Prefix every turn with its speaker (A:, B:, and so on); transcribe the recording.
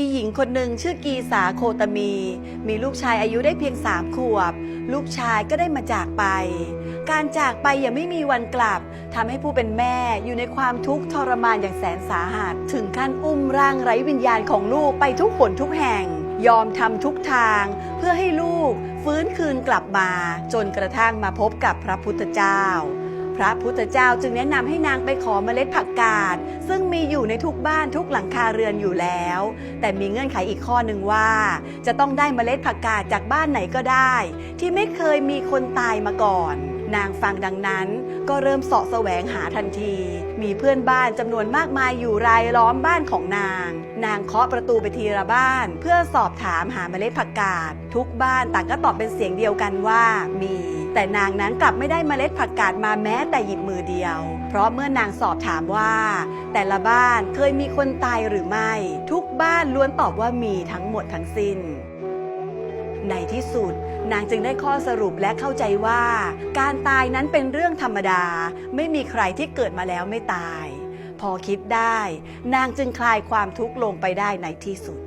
A: มีหญิงคนหนึ่งชื่อกีสาโคตมี มีลูกชายอายุได้เพียงสามขวบ ลูกชายก็ได้มาจากไป การจากไปอย่างไม่มีวันกลับทำให้ผู้เป็นแม่อยู่ในความทุกข์ทรมานอย่างแสนสาหัส ถึงขั้นอุ้มร่างไร้วิญญาณของลูกไปทุกหนทุกแห่ง ยอมทำทุกทาง เพื่อให้ลูกฟื้นคืนกลับมา จนกระทั่งมาพบกับพระพุทธเจ้า ระพุทธเจ้าจึงแนะนำให้นางไปขอเมล็ดผักกาดซึ่งมีอยู่ในทุกบ้านทุกหลังคาเรือนอยู่แล้ว แต่มีเงื่อนไขอีกข้อหนึ่งว่า จะต้องได้เมล็ดผักกาดจากบ้านไหนก็ได้ ที่ไม่เคยมีคนตายมาก่อน นางฟังดังนั้น ก็เริ่มเสาะแสวงหาทันที มีเพื่อนบ้านจำนวนมากมายอยู่รายล้อมบ้านของนาง นางเคาะประตูไปทีละบ้าน เพื่อสอบถามหาเมล็ดผักกาดทุกบ้านต่างก็ตอบเป็นเสียงเดียวกันว่ามี แต่นางนั้นกลับไม่ได้เมล็ดผักกาดมาแม้แต่หยิบมือเดียว เพราะเมื่อนางสอบถามว่า แต่ละบ้านเคยมีคนตายหรือไม่ ทุกบ้านล้วนตอบว่ามีทั้งหมดทั้งสิ้น ในที่สุด นางจึงได้ข้อสรุปและเข้าใจว่า การตายนั้นเป็นเรื่องธรรมดา ไม่มีใครที่เกิดมาแล้วไม่ตาย พอคิดได้ นางจึงคลายความทุกข์ลงไปได้ในที่สุด